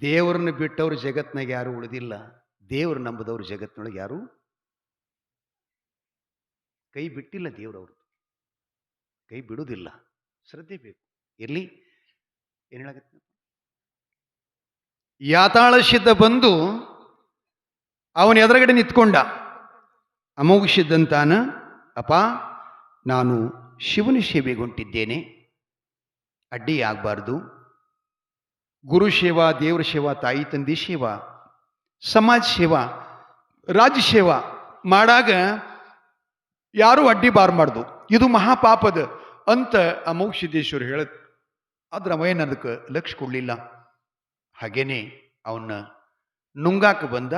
ದೇವರನ್ನ ಬಿಟ್ಟವರು ಜಗತ್ನಾಗ ಯಾರು ಉಳಿದಿಲ್ಲ. ದೇವ್ರು ನಂಬದವರು ಜಗತ್ತಿನೊಳಗೆ ಯಾರು ಕೈ ಬಿಟ್ಟಿಲ್ಲ ದೇವ್ರವ್ರು ಕೈ ಬಿಡುವುದಿಲ್ಲ. ಶ್ರದ್ಧೆ ಬೇಕು. ಇರ್ಲಿ ಏನು ಹೇಳಾಗತ್ತೆ ಯಾತಾಳ ಸಿದ್ಧ ಬಂದು ಅವನ ಎದುರುಗಡೆ ನಿಂತ್ಕೊಂಡ. ಅಮೋಘ ಸಿದ್ಧಂತಾನ ಅಪ್ಪ, ನಾನು ಶಿವನ ಸೇವೆಗೊಂಟಿದ್ದೇನೆ ಅಡ್ಡಿಯಾಗಬಾರ್ದು. ಗುರು ಸೇವಾ, ದೇವರ ಸೇವಾ, ತಾಯಿ, ತಂದೆ ಸೇವಾ, ಸಮಾಜ ಸೇವಾ, ರಾಜ್ಯ ಸೇವಾ ಮಾಡಾಗ ಯಾರು ಅಡ್ಡಿ ಬಾರ್ಬಾರ್ದು ಇದು ಮಹಾಪಾಪದ ಅಂತ ಅಮೋಘ ಸಿದ್ದೇಶ್ವರ ಹೇಳ ಆದ್ರೆ ಅವೇನು ಅದಕ್ಕೆ ಲಕ್ಷ ಕೊಡಲಿಲ್ಲ. ಹಾಗೇನೆ ಅವನ್ನ ನುಂಗಾಕ ಬಂದ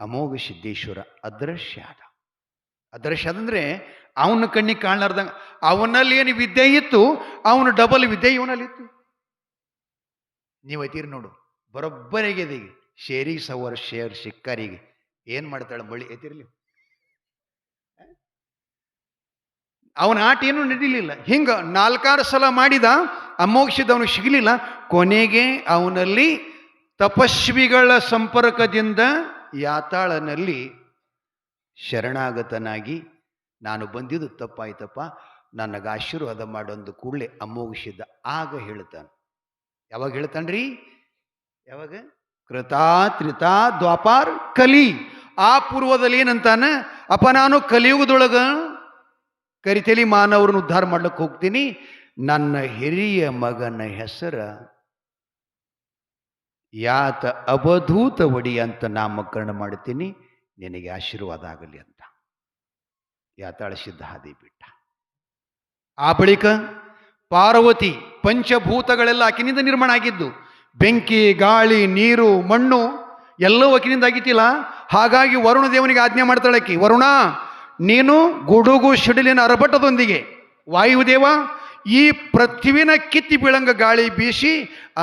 ಅಮೋಘ ಸಿದ್ದೇಶ್ವರ ಅದೃಶ್ಯ ಆದ. ಅದೃಶ್ಯ ಅದಂದ್ರೆ ಅವನ ಕಣ್ಣಿಗೆ ಕಾಣಲಾರ್ದಂಗ ಅವನಲ್ಲಿ ಏನು ವಿದ್ಯೆ ಇತ್ತು, ಅವನ ಡಬಲ್ ವಿದ್ಯೆ ಇವನಲ್ಲಿ ಇತ್ತು ನೀವು ಐತೀರಿ ನೋಡು. ಬರೋಬ್ಬರಿಗೆ ಇದೀಗ. ಶೇರಿ ಸವರ್, ಶೇರ್ ಶಿಕ್ಕರಿಗೆ. ಏನ್ ಮಾಡ್ತಾಳೆ ಮಳಿ ಐತಿರ್ಲಿ ಅವನ ಆಟ ಏನೂ ನಡೀಲಿಲ್ಲ. ಹಿಂಗ ನಾಲ್ಕಾರು ಸಲ ಮಾಡಿದ ಅಮೋಕ್ಷದ ಅವನು ಸಿಗಲಿಲ್ಲ. ಕೊನೆಗೆ ಅವನಲ್ಲಿ ತಪಸ್ವಿಗಳ ಸಂಪರ್ಕದಿಂದ ಯಾತಾಳನಲ್ಲಿ ಶರಣಾಗತನಾಗಿ, ನಾನು ಬಂದಿದ್ದು ತಪ್ಪಾಯ್ತಪ್ಪ. ನನಗೆ ಆಶೀರ್ವಾದ ಮಾಡೊಂದು ಕೂಡಲೇ ಅಮೋಘಿಸಿದ್ದ. ಆಗ ಹೇಳ್ತಾನೆ ಯಾವಾಗ ಹೇಳ್ತಾನ್ರಿ? ಯಾವಾಗ? ಕೃತಾ ತ್ರಿತಾ ದ್ವಾಪಾರ್ ಕಲಿ. ಆ ಪೂರ್ವದಲ್ಲಿ ಏನಂತಾನ? ಅಪ್ಪ ನಾನು ಕಲಿಯುಗದೊಳಗ ಕರಿತಲಿ ಮಾನವರನ್ನು ಉದ್ಧಾರ ಮಾಡ್ಲಿಕ್ಕೆ ಹೋಗ್ತೀನಿ. ನನ್ನ ಹಿರಿಯ ಮಗನ ಹೆಸರ ಯಾತ ಅವಧೂತ ಒಡಿ ಅಂತ ನಾಮಕರಣ ಮಾಡ್ತೀನಿ. ನಿನಗೆ ಆಶೀರ್ವಾದ ಆಗಲಿ ಅಂತ. ಯಾತಾಳ ಸಿದ್ಧ ಹಾದಿ ಬಿಟ್ಟ. ಆ ಬಳಿಕ ಪಾರ್ವತಿ ಪಂಚಭೂತಗಳೆಲ್ಲ ಆಕಿನಿಂದ ನಿರ್ಮಾಣ ಆಗಿದ್ದು, ಬೆಂಕಿ, ಗಾಳಿ, ನೀರು, ಮಣ್ಣು ಎಲ್ಲವೂ ಆಕಿನಿಂದ ಆಗಿತ್ತಿಲ್ಲ. ಹಾಗಾಗಿ ವರುಣ ದೇವನಿಗೆ ಆಜ್ಞೆ ಮಾಡ್ತಾಳೆ ಆಕಿ, ವರುಣ, ನೀನು ಗುಡುಗು ಸಿಡಿಲಿನ ಅರಬಟದೊಂದಿಗೆ ವಾಯುದೇವ ಈ ಪೃಥ್ವಿನ ಕಿತ್ತಿ ಬೀಳಂಗ ಗಾಳಿ ಬೀಸಿ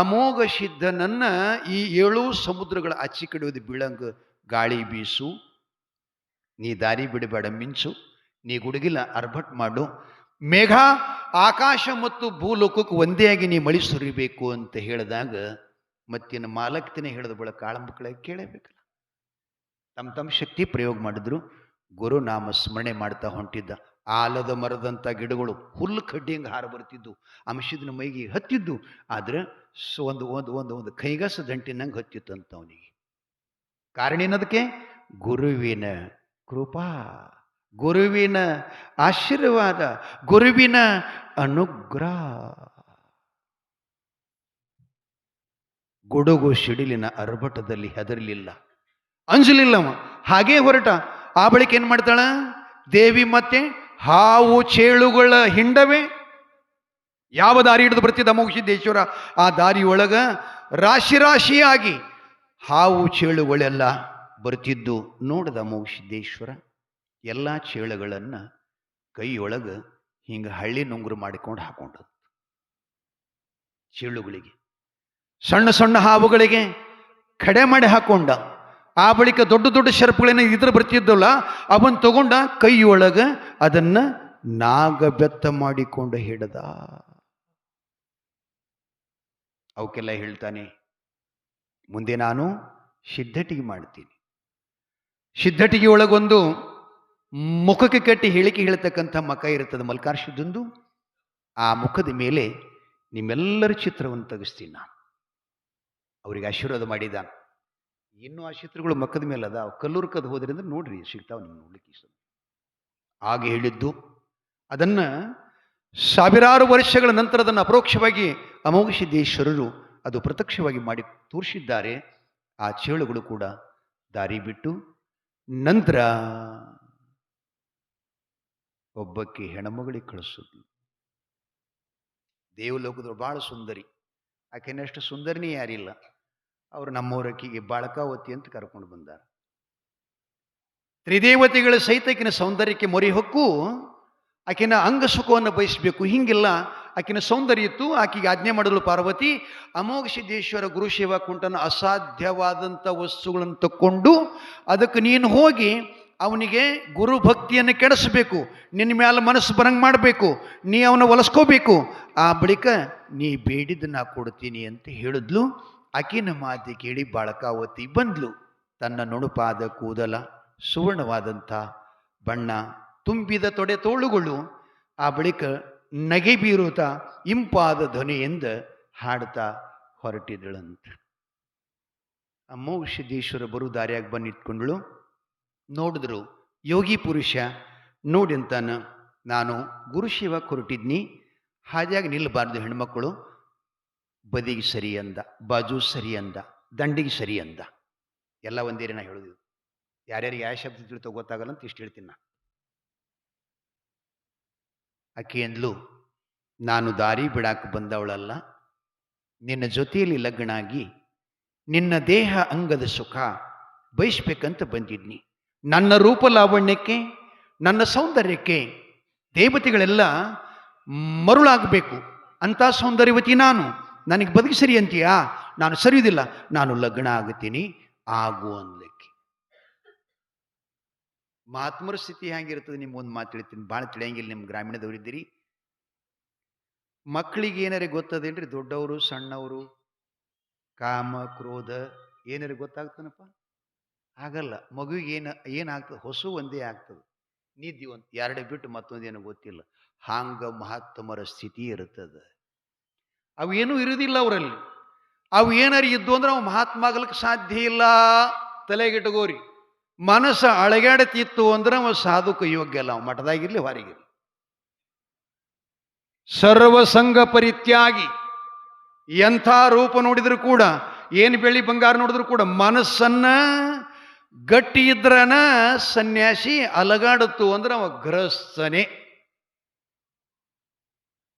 ಅಮೋಘ ಸಿದ್ಧನನ್ನ ಈ ಏಳು ಸಮುದ್ರಗಳ ಅಚ್ಚಿ ಕಡಿಯೋದು ಬೀಳಂಗ ಗಾಳಿ ಬೀಸು. ನೀ ದಾರಿ ಬಿಡಬೇಡ, ಮಿಂಚು. ನೀ ಗುಡುಗಿಲ್ಲ ಅರ್ಭಟ್ ಮಾಡು. ಮೇಘ, ಆಕಾಶ ಮತ್ತು ಭೂಲೋಕಕ್ಕೆ ಒಂದೇ ಆಗಿ ನೀ ಮಳಿ ಸುರಿಬೇಕು ಅಂತ ಹೇಳಿದಾಗ ಮತ್ತಿನ ಮಾಲಕ್ತಿನೇ ಹೇಳಿದ ಬಳಿಕ ಕಾಳ ಮಕ್ಕಳಿಗೆ ಕೇಳಬೇಕಲ್ಲ. ತಮ್ಮ ತಮ್ಮ ಶಕ್ತಿ ಪ್ರಯೋಗ ಮಾಡಿದ್ರು. ಗುರು ನಾಮ ಸ್ಮರಣೆ ಮಾಡ್ತಾ ಹೊಂಟಿದ್ದ. ಆಲದ ಮರದಂಥ ಗಿಡಗಳು ಹುಲ್ಲು ಕಡ್ಡಿಯಂಗೆ ಹಾರ ಬರ್ತಿದ್ದು ಅಂಶದನ ಮೈಗೆ ಹತ್ತಿದ್ದು. ಆದರೆ ಒಂದು ಒಂದು ಒಂದು ಒಂದು ಕೈಗಸ ದಂಟಿನಂಗೆ ಹತ್ತಿತ್ತಂತ ಅವನಿಗೆ. ಕಾರಣ ಏನದಕ್ಕೆ? ಗುರುವಿನ ಕೃಪಾ. ಗುರುವಿನ ಆಶೀರ್ವಾದ, ಗುರುವಿನ ಅನುಗ್ರಹ. ಗುಡುಗು ಸಿಡಿಲಿನ ಅರ್ಭಟದಲ್ಲಿ ಹೆದರಲಿಲ್ಲ. ಅಂಜಲಿಲ್ಲವ, ಹಾಗೇ ಹೊರಟ. ಆ ಬಳಿಕ ಏನ್ ಮಾಡ್ತಾಳ? ದೇವಿ ಮತ್ತೆ ಹಾವು ಚೇಳುಗಳ ಹಿಂಡವೇ. ಯಾವ ದಾರಿ ಹಿಡಿದು ಬರ್ತಿದ್ದ ಮುಗಿಸಿದ್ದೇಶ್ವರ ಆ ದಾರಿಯೊಳಗ ರಾಶಿ ರಾಶಿಯಾಗಿ ಹಾವು ಚೇಳುಗಳೆಲ್ಲ ಬರ್ತಿದ್ದು ನೋಡಿದ ಮುಗಿಸಿದ್ದೇಶ್ವರ ಎಲ್ಲ ಚೇಳುಗಳನ್ನು ಕೈಯೊಳಗ ಹಿಂಗ ಹಳ್ಳಿ ನುಂಗುರು ಮಾಡಿಕೊಂಡು ಹಾಕೊಂಡ ಚೇಳುಗಳಿಗೆ. ಸಣ್ಣ ಸಣ್ಣ ಹಾವುಗಳಿಗೆ ಕಡೆ ಮಾಡಿ ಹಾಕೊಂಡ. ಆ ಬಳಿಕ ದೊಡ್ಡ ದೊಡ್ಡ ಶರ್ಪಗಳೇನ ಇದ್ರ ಬರ್ತಿದ್ದಲ್ಲ, ಅವನ್ ತಗೊಂಡ ಕೈಯೊಳಗ ಅದನ್ನ ನಾಗಬೆತ್ತ ಮಾಡಿಕೊಂಡು ಹಿಡದ. ಅವಕ್ಕೆಲ್ಲ ಹೇಳ್ತಾನೆ, ಮುಂದೆ ನಾನು ಸಿದ್ಧಟಿಗೆ ಮಾಡ್ತೀನಿ. ಸಿದ್ಧಟಿಗೆ ಒಳಗೊಂದು ಮುಖಕ್ಕೆ ಕಟ್ಟಿ ಹೇಳಿಕೆ ಹೇಳ್ತಕ್ಕಂಥ ಮಕ ಇರ್ತದೆ ಮಲ್ಕಾರ್ಶುದ್ದಂದು ಆ ಮುಖದ ಮೇಲೆ ನಿಮ್ಮೆಲ್ಲರ ಚಿತ್ರವನ್ನು ತೆಗೆಸ್ತೀನಿ ನಾನು. ಅವರಿಗೆ ಆಶೀರ್ವಾದ ಮಾಡಿದ ಇನ್ನೂ ಆ ಚಿತ್ರಗಳು ಮಕ್ಕದ ಮೇಲೆ ಅದ ಕಲ್ಲೂರು ಹೋದ್ರಿಂದ ಹೋದ್ರಿ ಅಂದ್ರೆ ನೋಡ್ರಿ ಸಿಗ್ತಾವ ನಿಮ್ಗೆ ನೋಡ್ಲಿಕ್ಕೆ ಇಷ್ಟ. ಆಗ ಹೇಳಿದ್ದು. ಅದನ್ನ ಸಾವಿರಾರು ವರ್ಷಗಳ ನಂತರ ಅದನ್ನು ಅಪರೋಕ್ಷವಾಗಿ ಅಮೋಘ ಸಿದ್ದೇಶ್ವರರು ಅದು ಪ್ರತ್ಯಕ್ಷವಾಗಿ ಮಾಡಿ ತೋರಿಸಿದ್ದಾರೆ. ಆ ಚೇಳುಗಳು ಕೂಡ ದಾರಿ ಬಿಟ್ಟು ನಂತರ ಒಬ್ಬಕ್ಕೆ ಹೆಣ್ಮಗಳಿಗೆ ಕಳಿಸಿದ್ಲು ದೇವಲೋಕದವ್ರು ಭಾಳ ಸುಂದರಿ. ಆಕೆನಷ್ಟು ಸುಂದರಿನೇ ಯಾರಿಲ್ಲ. ಅವರು ನಮ್ಮೂರಕ್ಕಿಗೆ ಬಾಳಕಾವತಿ ಅಂತ ಕರ್ಕೊಂಡು ಬಂದಾರ. ತ್ರಿದೇವತೆಗಳ ಸಹಿತಕಿನ ಸೌಂದರ್ಯಕ್ಕೆ ಮೊರೆ ಹೊಕ್ಕು ಆಕಿನ ಅಂಗ ಸುಖವನ್ನು ಬಯಸಬೇಕು. ಹಿಂಗಿಲ್ಲ. ಆಕಿನ ಸೌಂದರ್ಯ ಇತ್ತು. ಆಕೆಗೆ ಆಜ್ಞೆ ಮಾಡಲು ಪಾರ್ವತಿ ಅಮೋಘ ಸಿದ್ದೇಶ್ವರ ಗುರು ಸೇವಾ ಕುಂಟನ ಅಸಾಧ್ಯವಾದಂಥ ವಸ್ತುಗಳನ್ನು ತಕ್ಕೊಂಡು ಅದಕ್ಕೆ ನೀನು ಹೋಗಿ ಅವನಿಗೆ ಗುರು ಭಕ್ತಿಯನ್ನು ಕೆಡಿಸಬೇಕು, ನಿನ್ನ ಮೇಲೆ ಮನಸ್ಸು ಬರಂಗೆ ಮಾಡಬೇಕು, ನೀ ಅವನ ಒಲಿಸ್ಕೋಬೇಕು. ಆ ಬಳಿಕ ನೀ ಬೇಡಿದ್ದು ನಾ ಕೊಡ್ತೀನಿ ಅಂತ ಹೇಳಿದ್ಲು. ಆಕಿನ ಮಾತಿ ಕೇಳಿ ಬಾಳಕಾವತಿ ಬಂದ್ಲು. ತನ್ನ ನುಣುಪಾದ ಕೂದಲ, ಸುವರ್ಣವಾದಂಥ ಬಣ್ಣ, ತುಂಬಿದ ತೊಡೆ ತೋಳುಗಳು, ಆ ಬಳಿಕ ನಗೆ ಬೀರುತ್ತಾ ಇಂಪಾದ ಧ್ವನಿಯಿಂದ ಹಾಡ್ತಾ ಹೊರಟಿದಳಂತ. ಸಿದ್ದೇಶ್ವರ ಬರು ದಾರಿಯಾಗಿ ಬಂದು ನಿಂತ್ಕೊಂಡ್ಳು ನೋಡಿದ್ರು, ಯೋಗಿ ಪುರುಷ, ನೋಡಿ ನೋಡಿಂತಾನ ನಾನು ಗುರುಶಿವ ಕೊರಟಿದ್ನಿ. ಹಾದ್ಯಾಗ ನಿಲ್ಲಬಾರ್ದು ಹೆಣ್ಮಕ್ಕಳು ಬದಿಗೆ ಸರಿ ಅಂದ, ಬಾಜು ಸರಿ ಅಂದ, ದಂಡಿಗೆ ಸರಿ ಅಂದ. ಎಲ್ಲ ಒಂದೇರಿ ನಾ ಹೇಳೋದು. ಯಾರ್ಯಾರಿಗೆ ಯಾವ ಶಬ್ದ ತಿಳ್ತೋ ಗೊತ್ತಾಗಲ್ಲ ಅಂತ ಇಷ್ಟು ಹೇಳ್ತೀನಿ ನಾ. ಆಕೆ ಅಂದ್ಲು, ನಾನು ದಾರಿ ಬಿಡಾಕ ಬಂದವಳಲ್ಲ. ನಿನ್ನ ಜೊತೆಯಲ್ಲಿ ಲಗ್ನಾಗಿ ನಿನ್ನ ದೇಹ ಅಂಗದ ಸುಖ ಬಯಸ್ಬೇಕಂತ ಬಂದಿದ್ನಿ. ನನ್ನ ರೂಪ ಲಾವಣ್ಯಕ್ಕೆ, ನನ್ನ ಸೌಂದರ್ಯಕ್ಕೆ ದೇವತೆಗಳೆಲ್ಲ ಮರುಳಾಗಬೇಕು. ಅಂತ ಸೌಂದರ್ಯವತಿ ನಾನು. ನನಗೆ ಬದುಕಿ ಸರಿ ಅಂತೀಯಾ? ನಾನು ಸರಿಯುವುದಿಲ್ಲ. ನಾನು ಲಗ್ನ ಆಗುತ್ತೀನಿ. ಆಗು ಅನ್ಲಿಕ್ಕೆ ಮಹಾತ್ಮರ ಸ್ಥಿತಿ ಹೆಂಗಿರ್ತದೆ ನಿಮ್ಗೆ ಒಂದು ಮಾತು ಹೇಳ್ತೀನಿ. ಭಾಳ ತಿಳಿಯಂಗಿಲ್ಲ ನಿಮ್ಮ ಗ್ರಾಮೀಣದವರಿದ್ದೀರಿ ಮಕ್ಕಳಿಗೆ ಏನಾರ ಗೊತ್ತದೇನ್ರಿ? ದೊಡ್ಡವರು, ಸಣ್ಣವರು, ಕಾಮ, ಕ್ರೋಧ, ಏನಾರ ಗೊತ್ತಾಗ್ತಾನಪ್ಪ? ಆಗಲ್ಲ. ಮಗುವಿಗೆ ಏನು ಏನಾಗ್ತದೆ ಹೊಸು ಒಂದೇ ಆಗ್ತದೆ. ನಿದ್ದೆ ಒಂದು, ಎರಡು ಬಿಟ್ಟು ಮತ್ತೊಂದೇನು ಗೊತ್ತಿಲ್ಲ. ಹಾಂಗ ಮಹಾತ್ಮರ ಸ್ಥಿತಿ ಇರ್ತದೆ. ಅವು ಏನೂ ಇರುವುದಿಲ್ಲ ಅವರಲ್ಲಿ. ಅವು ಏನಾರು ಇದ್ದು ಅಂದ್ರೆ ಅವು ಮಹಾತ್ಮ ಆಗಲಿಕ್ಕೆ ಸಾಧ್ಯ ಇಲ್ಲ. ತಲೆಗಿಟ್ಟಗೋರಿ ಮನಸ್ಸು ಅಳಗಾಡತಿತ್ತು ಅಂದ್ರೆ ಅವ ಸಾಧುಕ ಯೋಗ್ಯ ಅಲ್ಲ. ಅವ ಮಠದಾಗಿರ್ಲಿ, ಹೊರಗಿರ್ಲಿ. ಸರ್ವಸಂಗ ಪರಿತ್ಯಾಗಿ ಎಂಥ ರೂಪ ನೋಡಿದರೂ ಕೂಡ, ಏನು ಬೆಳ್ಳಿ ಬಂಗಾರ ನೋಡಿದ್ರು ಕೂಡ ಮನಸ್ಸನ್ನ ಗಟ್ಟಿ ಇದ್ರನ ಸನ್ಯಾಸಿ ಅಲಗಾಡುತ್ತು ಅಂದ್ರೆ ಅವ ಗೃಹಸ್ಥನೇ.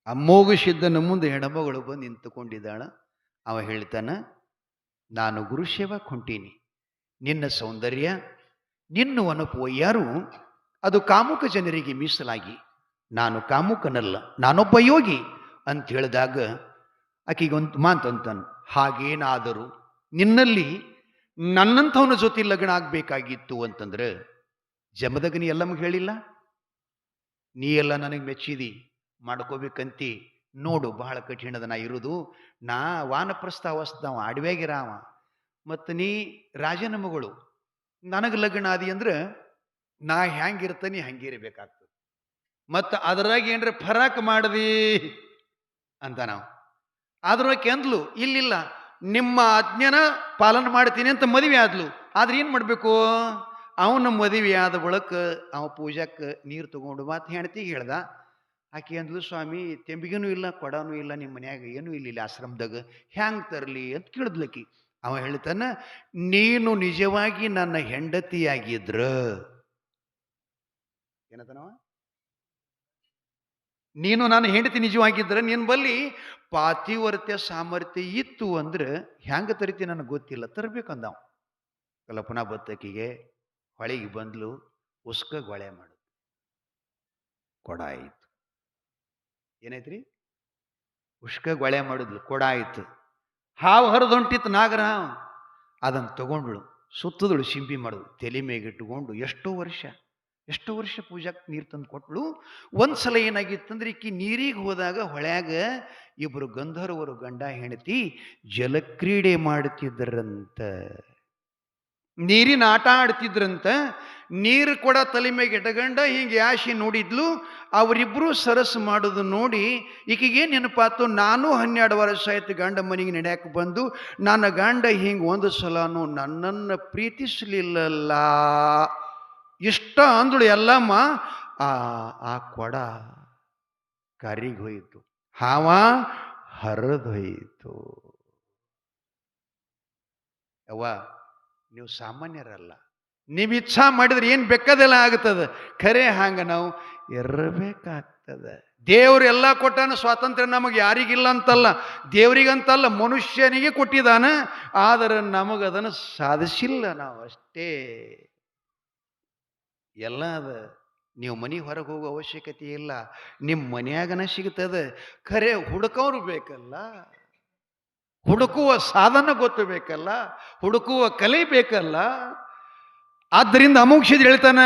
ಅಮ್ಮೋಗಿಸಿದ್ದನ ಮುಂದೆ ಹೆಣಮಗಳು ಬಂದು ನಿಂತುಕೊಂಡಿದ್ದಾಳ. ಅವ ಹೇಳ್ತಾನ, ನಾನು ಗುರುಶೇವ ಕೊಂಟೀನಿ. ನಿನ್ನ ಸೌಂದರ್ಯ ನಿನ್ನ ಒನಪು ಯಾರು ಅದು ಕಾಮುಕ ಜನರಿಗೆ ಮೀಸಲಾಗಿ. ನಾನು ಕಾಮುಕನಲ್ಲ, ನಾನೊಬ್ಬ ಯೋಗಿ. ಅಂತ ಹೇಳಿದಾಗ ಆಕೆಗೆ ಒಂದು ಮಾತಂತಾನು, ಹಾಗೇನಾದರೂ ನಿನ್ನಲ್ಲಿ ನನ್ನಂಥವನ ಜೊತೆ ಲಗ್ನ ಆಗಬೇಕಾಗಿತ್ತು ಅಂತಂದ್ರೆ, ಜಮದಗನಿ ಎಲ್ಲ ಹೇಳಿಲ್ಲ? ನೀ ಎಲ್ಲ ನನಗೆ ಮೆಚ್ಚಿದಿ, ಮಾಡ್ಕೋಬೇಕಂತಿ, ನೋಡು ಬಹಳ ಕಠಿಣದ ನಾ ಇರುವುದು ನಾ ವಾನಪ್ರಸ್ಥ ಅವಸ್ಥಾವ ಅಡವ್ಯಾಗಿರಾವ ಮತ್ತು ನೀ ರಾಜನ ಮಗಳು, ನನಗೆ ಲಗ್ನ ಆದಿ ಅಂದ್ರೆ, ನಾ ಹ್ಯಾಂಗಿರ್ತಾನೆ ಹಂಗಿರಬೇಕಾಗ್ತದೆ. ಮತ್ತು ಅದರಾಗ ಏನ್ರ ಫರಾಕ್ ಮಾಡದಿ, ಅಂತ ನಾವು. ಅದ್ರೊಳಗೆ ಅಂದ್ಲು ಇಲ್ಲಿಲ್ಲ. ನಿಮ್ಮ ಆಜ್ಞೆನ ಪಾಲನೆ ಮಾಡ್ತೀನಿ ಅಂತ ಮದುವೆ ಆದ್ಲು. ಆದ್ರೆ ಏನು ಮಾಡಬೇಕು? ಅವನ ಮದುವೆ ಆದ ಬಳಕ ಅವ ಪೂಜಾಕ್ಕೆ ನೀರು ತಗೊಂಡು ಮಾತು ಹೆಣ್ತಿಗೆ ಹೇಳ್ದ. ಆಕೆ ಅಂದ್ಲು, ಸ್ವಾಮಿ, ತೆಂಬಿಗೆನೂ ಇಲ್ಲ, ಕೊಡನೂ ಇಲ್ಲ ನಿಮ್ಮ ಮನ್ಯಾಗ ಏನೂ ಇಲ್ಲ ಇಲ್ಲಿ ಆಶ್ರಮದಾಗ. ಹ್ಯಾಂಗೆ ತರಲಿ? ಅಂತ ಕೇಳಿದ್ಲಕಿ ಅವ ಹೇಳ್ತಾನ, ನೀನು ನಿಜವಾಗಿ ನನ್ನ ಹೆಂಡತಿಯಾಗಿದ್ರ. ಏನತನವ? ನೀನು ನನ್ನ ಹೆಂಡತಿ ನಿಜವಾಗಿದ್ದರೆ ನೀನು ಬಲ್ಲಿ ಪಾತಿವರ್ತ್ಯ ಸಾಮರ್ಥ್ಯ ಇತ್ತು ಅಂದ್ರೆ ಹ್ಯಾಂಗ ತರಿತಿ ನನಗೆ ಗೊತ್ತಿಲ್ಲ ತರಬೇಕಂದ ಕಲ್ಪನಾ ಬತ್ತಕಿಗೆ ಹೊಳೆಗೆ ಬಂದ್ಲು, ಉಸ್ಕ ಗೊಳೆ ಮಾಡು. ಕೊಡ ಆಯಿತು ಏನೈತ್ರಿ ಉಷ್ಕ ಗೊಳೆ ಮಾಡಿದ್ಲು ಕೊಡ ಆಯಿತು ಹಾವು ಹರಿದೊಂಟಿತ್ತು ನಾಗರ ಅದನ್ನು ತಗೊಂಡ್ಳು, ಸುತ್ತದಳು, ಶಿಂಪಿ ಮಾಡಿದ್ಳು ತಲೆ ಮೇಗಿಟ್ಟುಕೊಂಡು ಎಷ್ಟೋ ವರ್ಷ. ಎಷ್ಟೋ ವರ್ಷ ಪೂಜಾಕ್ಕೆ ನೀರು ತಂದು ಕೊಟ್ಳು? ಒಂದ್ಸಲ ಏನಾಗಿತ್ತಂದ್ರೆ ಈಕಿ ನೀರಿಗೆ ಹೋದಾಗ ಹೊಳ್ಯಾಗ ಇಬ್ಬರು ಗಂಧರ್ವರು ಗಂಡ ಹೆಂಡತಿ ಜಲಕ್ರೀಡೆ ಮಾಡುತ್ತಿದ್ದರಂತ ನೀರಿನ ಆಟ ಆಡ್ತಿದ್ರಂತ. ನೀರು ಕೂಡ ತಲೆ ಮೇಲೆ ಎಟಗಂಡ ಹಿಂಗೆ ಯಾಶಿ ನೋಡಿದ್ಲು. ಅವರಿಬ್ಬರು ಸರಸ್ ಮಾಡೋದು ನೋಡಿ ಈಕಿಗೆ ನೆನಪಾತು? ನಾನು ಹನ್ನೆರಡು ವರ್ಷ ಆಯ್ತು ಗಂಡ ಮನೆಗೆ ನಡೆಯಕ್ಕೆ ಬಂದು. ನನ್ನ ಗಂಡ ಹಿಂಗೆ ಒಂದು ಸಲನೂ ನನ್ನನ್ನು ಪ್ರೀತಿಸಲಿಲ್ಲಲ್ಲ. ಇಷ್ಟ ಅಂದಳು ಎಲ್ಲಮ್ಮ, ಆ ಆ ಕೊಡ ಕರಿಗೋಯಿತು ಹಾವ ಹರಿದೊಯ್ತು ಹೋಯಿತು. ಅವ್ವ ನೀವು ಸಾಮಾನ್ಯರಲ್ಲ. ನೀವು ಇಚ್ಛಾ ಮಾಡಿದ್ರೆ ಏನು ಬೆಕ್ಕದೆಲ್ಲ ಆಗ್ತದೆ. ಖರೆ ಹಂಗೆ ನಾವು ಇರಬೇಕಾಗ್ತದೆ. ದೇವರೆಲ್ಲ ಎಲ್ಲ ಕೊಟ್ಟಾನ ಸ್ವಾತಂತ್ರ್ಯ ನಮಗೆ ಯಾರಿಗಿಲ್ಲ ಅಂತಲ್ಲ. ದೇವರಿಗಂತಲ್ಲ ಮನುಷ್ಯನಿಗೆ ಕೊಟ್ಟಿದ್ದಾನೆ. ಆದರೆ ನಮಗದನ್ನು ಸಾಧಿಸಿಲ್ಲ ನಾವು ಅಷ್ಟೇ ಎಲ್ಲ ಅದ. ನೀವು ಮನೆ ಹೊರಗೆ ಹೋಗೋ ಅವಶ್ಯಕತೆ ಇಲ್ಲ. ನಿಮ್ಮ ಮನೆಯಾಗನ ಸಿಗ್ತದೆ. ಖರೆ ಹುಡುಕೋರು ಬೇಕಲ್ಲ. ಹುಡುಕುವ ಸಾಧನ ಗೊತ್ತು ಬೇಕಲ್ಲ. ಹುಡುಕುವ ಕಲೆ ಬೇಕಲ್ಲ. ಆದ್ದರಿಂದ ಅಮೋಕ್ಷದ ಹೇಳ್ತಾನ,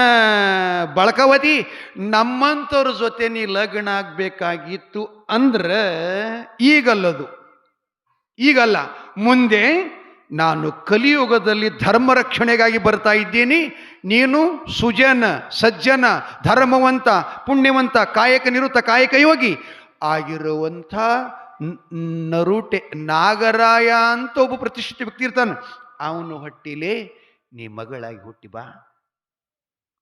ಬಳಕವತಿ ನಮ್ಮಂಥವ್ರ ಜೊತೆ ನೀ ಲಗ್ನ ಆಗಬೇಕಾಗಿತ್ತು ಅಂದ್ರೆ ಈಗಲ್ಲದು. ಈಗಲ್ಲ. ಮುಂದೆ ನಾನು ಕಲಿಯುಗದಲ್ಲಿ ಧರ್ಮ ರಕ್ಷಣೆಗಾಗಿ ಬರ್ತಾ ಇದ್ದೀನಿ. ನೀನು ಸುಜನ, ಸಜ್ಜನ, ಧರ್ಮವಂತ, ಪುಣ್ಯವಂತ, ಕಾಯಕ ನಿರುತ್ತ ಕಾಯಕ ಯೋಗಿ ಆಗಿರುವಂಥ ನರುಟೆ, ನಾಗರಾಯ ಅಂತ ಒಬ್ಬ ಪ್ರತಿಷ್ಠಿತ ವ್ಯಕ್ತಿ ಇರ್ತಾನೆ. ಅವನು ಹೊಟ್ಟಿಲೇ, ನೀ ಮಗಳಾಗಿ ಹುಟ್ಟಿ ಬಾ.